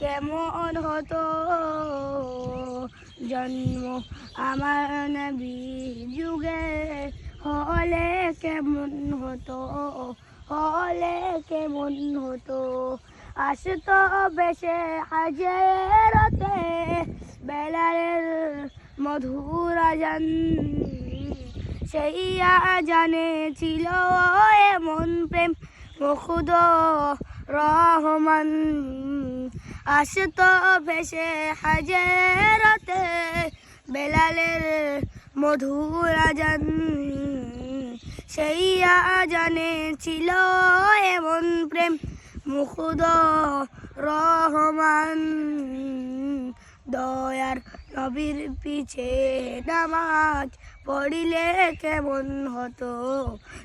কেমন হতো? জন্ম আমার নবী যুগে হলে কেমন হতো? হলে কেমন হতো? আসতো বেশে হাজেরতে বেলালের মধুর আজান। সেই জানে ছিল এমন প্রেম, মুখুদ রহমান। আসতো ভেসে হাজেরতে বেলালের মধুর আজান। সেই জানে ছিল এমন প্রেম, মুখুদ রহমান। দয়ার নবীর পিছে নামাজ পড়িলে কেমন হতো?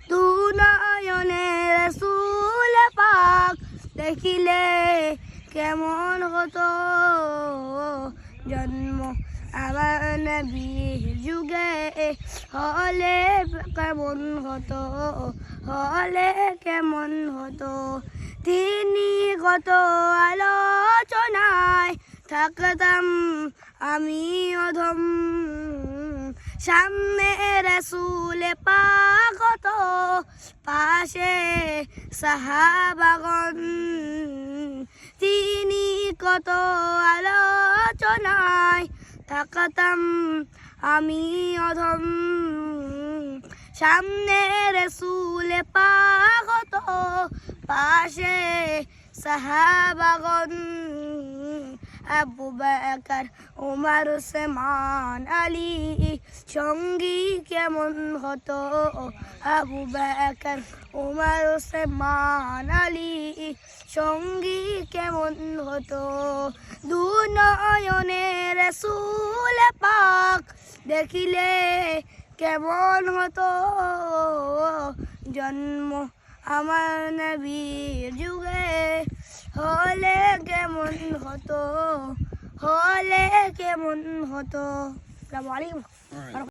তু নয়নের সুল পাক দেখিলে কেমন হতো? জন্ম আমার নবীর যুগে হলে কেমন হতো? হলে কেমন হতো? তিনি কত আলোচনায় থাকতাম আমি অধম। সামনে রসুলে পাগত পাশে সাহাবাগন কত আলোচনায় থাকতাম আমি অধম। সামনে রসুলে পাগত, পাশে সাহাবাগন। আবু বেকার, উমার সেমান আলী সঙ্গী কেমন হতো? আবু বাকার, উমার সেমান আলী, সঙ্গী কেমন হতো? দু নয়নের সুল পাক দেখিলে কেমন হতো? জন্ম আমার নবীর যুগে হলে কেমন হতো? হলে কেমন হতো? Assalamu alaikum.